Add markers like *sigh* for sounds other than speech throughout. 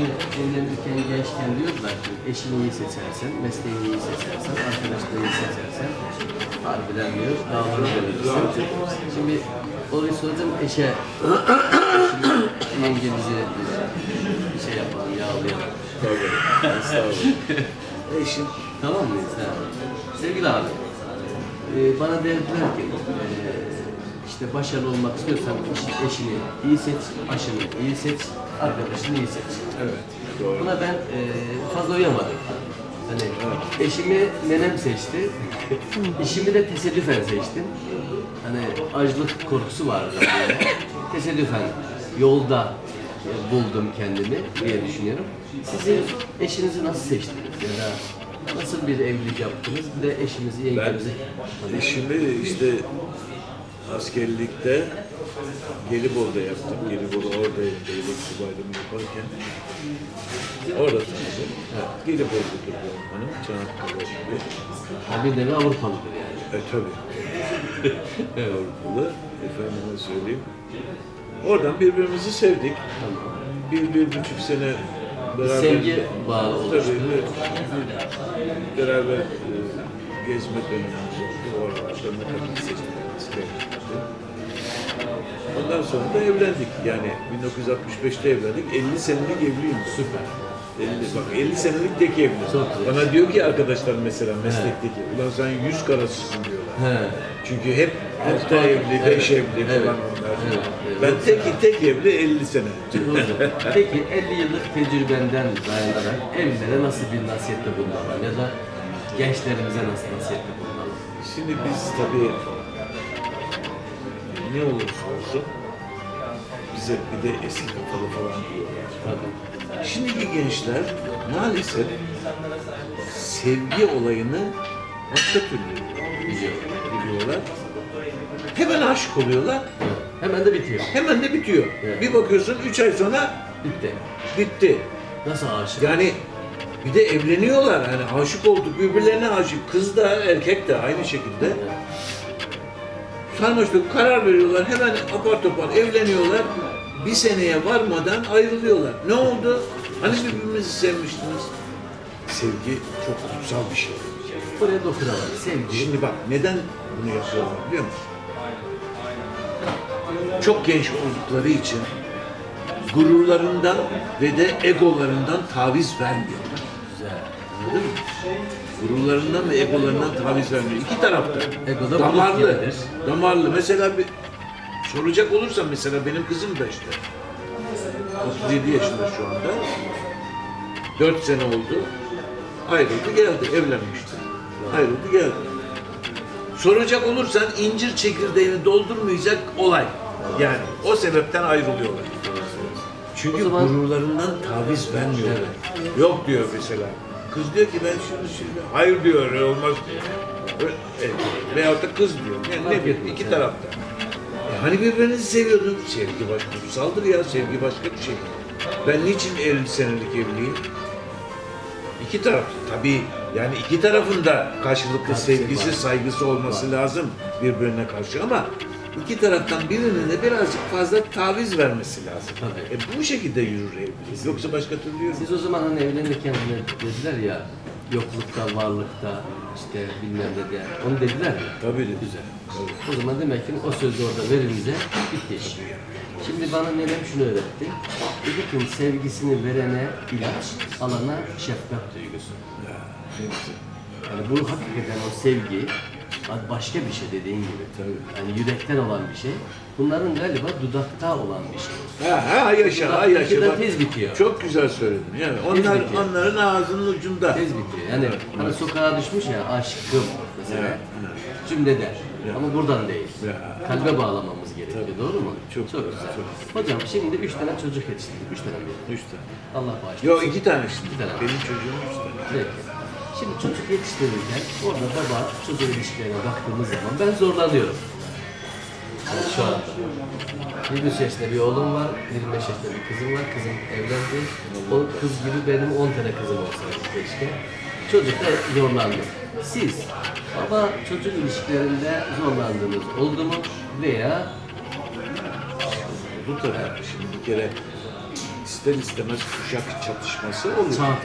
şimdi evlenirken gençken diyorlar ki eşini iyi seçersen, mesleğini iyi seçersen, arkadaşlığı iyi seçersen harbiden diyor dağları verirsin. Şimdi orayı soracağım eşe şimdi yengemizi bir şey yapalım, yağlayalım. Tabii. Estağfurullah. Eşim Tamam mıyız? Ha. Sevgili abi, e, bana dediler ki e, işte başarılı olmak istiyorsan eş- eşini iyi seç, aşını iyi seç, arkadaşını iyi seç. evet. Doğru. Buna ben e, fazla uyamadım. Hani eşimi nenem seçti, işimi de tesadüfen seçtim. Hani açlık korkusu vardı böyle. *laughs* Tesadüfen yolda e, buldum kendimi diye düşünüyorum. Sizin eşinizi nasıl seçtiniz ya da nasıl bir evlilik yaptınız? Bir de eşinizi, Ben yengenizi eşimi işte askerlikte Gelibolu'da yaptım. Gelibolu oradayım beylik subaylığımı yaparken. Orada tanıdım. Evet. Gelibolu'dur bu hanım. Çanakkale gibi. Bir nevi Avrupalıdır yani. E tabii. *laughs* Avrupalı. Efendime söyleyeyim. Oradan birbirimizi sevdik. Bir, bir buçuk sene beraber... sevgi bağı oluştu. Tabii. bir- Beraber e, gezme dönemimiz oldu. O aralarda ne kadar seçtik. Ondan sonra da evlendik. Yani 1965'te evlendik. 50 senelik evliyim. Süper. 50, bak 50 senelik tek evli. Çok güzel. Bana diyor ki arkadaşlar mesela meslekteki, ulan sen yüz karasısın diyorlar. He. Çünkü hep Evet, evet, evli, evet, beş evli evet, falan onlar. evet, evet. Ben tek tek evli 50 sene. Güzel. *laughs* Peki 50 yıllık tecrübenden dayanarak evlilere nasıl bir nasihette bulunmalı ya da gençlerimize nasıl nasihette bulunmalı? Şimdi biz tabii ne olursa olsun bize bir de eski kafalı falan diyorlar. Tabii. Şimdiki gençler maalesef sevgi olayını başka türlü biliyorlar. Hemen aşık oluyorlar. Hemen de bitiyor. hemen de bitiyor. Evet. Bir bakıyorsun üç ay sonra Bitti. bitti. Nasıl aşık? Yani bir de evleniyorlar. Yani aşık olduk, birbirlerine aşık. Kız da erkek de aynı şekilde. Sarmaşlık karar veriyorlar. Hemen apar topar evleniyorlar. Bir seneye varmadan ayrılıyorlar. Ne oldu? Hani birbirimizi sevmiştiniz? Sevgi çok kutsal bir şey. Buraya dokunalım. Sevgi. Şimdi bak neden bunu yapıyorlar biliyor musun? Çok genç oldukları için gururlarından ve de egolarından taviz vermiyorlar. Güzel. Anladın mı? Gururlarından ve egolarından taviz vermiyor. İki tarafta. Ego da damarlı. bulut gibidir. Damarlı. Mesela bir soracak olursam mesela benim kızım da işte 37 yaşında şu anda. 4 sene oldu. Ayrıldı geldi. Evlenmişti. Ayrıldı geldi. Soracak olursan incir çekirdeğini doldurmayacak olay. Yani o sebepten ayrılıyorlar. Çünkü O zaman- gururlarından taviz vermiyorlar. Yok diyor mesela. Kız diyor ki ben şunu şunu. Hayır diyor öyle olmaz diyor. Öyle- e, Veyahut da kız diyor. Yani ne bileyim iki evet. tarafta. E hani birbirinizi seviyordun. Sevgi başka kutsaldır ya. Sevgi başka bir şey. Ben niçin 50 senelik evliyim? İki taraf tabii yani iki tarafın da karşılıklı sevgisi, saygısı olması lazım birbirine karşı ama iki taraftan birinin de birazcık fazla taviz vermesi lazım. Tabii. E bu şekilde yürür evlilik. Yoksa başka türlü yürür. Siz o zaman hani evlenirken hani dediler ya yoklukta, varlıkta, işte bilmem ne de. Onu dediler mi? Tabii dedi. Güzel. Tabii. O zaman demek ki o söz orada verilince bitti. Şimdi bana nenem şunu öğretti. Dedi ki sevgisini verene ilaç, alana şefkat duygusu. Ya. Yani bu hakikaten o sevgi başka bir şey dediğin gibi. Tabii. Yani yürekten olan bir şey. Bunların galiba dudakta olan bir şey. Ha, ha yaşa, ha yaşa. Dudakta Bak, tez bitiyor. Çok güzel söyledin. Yani onlar, bitiyor. onların ağzının ucunda. Tez bitiyor. Yani Evet, hani sokağa düşmüş ya aşkım mesela. Evet. Cümle der. Ama buradan değil. Ya. Kalbe bağlamamız gerekiyor. Tabii. Doğru mu? Çok çok güzel, güzel. çok Hocam şimdi üç tane çocuk yetiştirdik. Üç tane mi? Üç tane. Allah bağışlasın. Yok iki tane şimdi. İki tane. Benim çocuğum üç tane. Peki. Şimdi çocuk yetiştirirken orada baba çocuk ilişkilerine baktığımız zaman ben zorlanıyorum. Yani şu anda. 23 yaşında bir oğlum var, 25 yaşında bir kızım var. Kızım evlendi. O kız gibi benim 10 tane kızım olsaydı keşke. Çocukta zorlandım. Siz baba çocuk ilişkilerinde zorlandığınız oldu mu veya Bu tabii. Şimdi bir kere ister istemez kuşak çatışması oluyor. Çağ,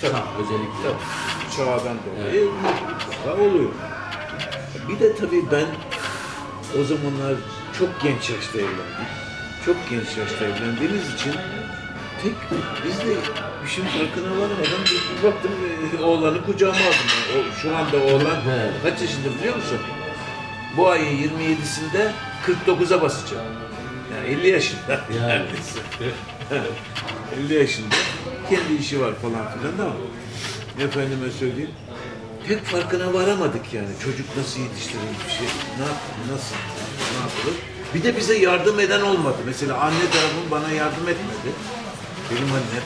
çağ özellikle. Tabii, çağdan dolayı mutlaka oluyor. Bir de tabii ben o zamanlar çok genç yaşta evlendim. Çok genç yaşta evlendiğimiz için tek biz de işin farkına varmadan bir, bir baktım e, oğlanı kucağıma aldım. ben. O, şu anda oğlan Evet. kaç yaşında biliyor musun? Bu ayın 27'sinde 49'a basacak. Yani 50 yaşında. Yani. *laughs* neredeyse. 50 yaşında. Kendi işi var falan filan ama efendime söyleyeyim. Pek farkına varamadık yani. Çocuk nasıl yetiştirilir bir şey, ne yap, nasıl, ne yapılır. Bir de bize yardım eden olmadı. Mesela anne tarafım bana yardım etmedi. Benim annem.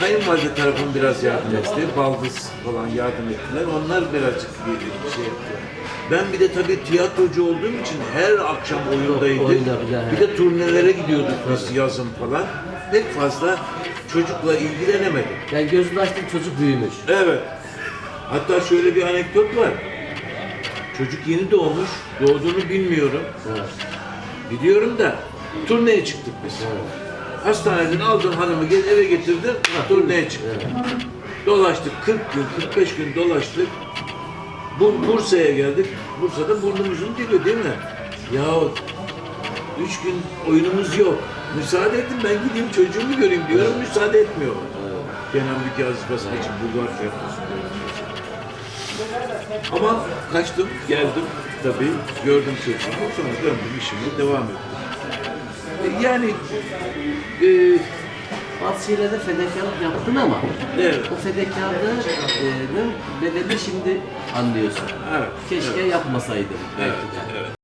Kayınvalide tarafım biraz yardım etti. Baldız falan yardım ettiler. Onlar birazcık bir şey yaptı. Ben bir de tabii tiyatrocu olduğum için her akşam oyundaydık. Bir de turnelere gidiyorduk biz yazın falan. Pek fazla çocukla ilgilenemedik. Yani gözünü açtın çocuk büyümüş. Evet. Hatta şöyle bir anekdot var. Çocuk yeni doğmuş. Doğduğunu bilmiyorum. Evet. Biliyorum da turneye çıktık biz. Hastaneden aldım hanımı gel eve getirdim. Turneye çıktık. Evet. Dolaştık 40 gün, 45 gün dolaştık. Bu Bursa'ya geldik. Bursa'da burnumuzun dili değil mi? Ya üç gün oyunumuz yok. Müsaade edin ben gideyim çocuğumu göreyim diyorum. Müsaade etmiyor. Kenan Büyükazı basmak için Bulgar tiyatrosu diyorum. Ama kaçtım, geldim tabii. Gördüm çocuğumu. Sonra döndüm işime devam ettim. E, Yani e, Bazı şeylerde fedakarlık yaptın ama Evet. o fedakarlığın bedelini şimdi anlıyorsun. evet, Keşke yapmasaydım belki de. evet.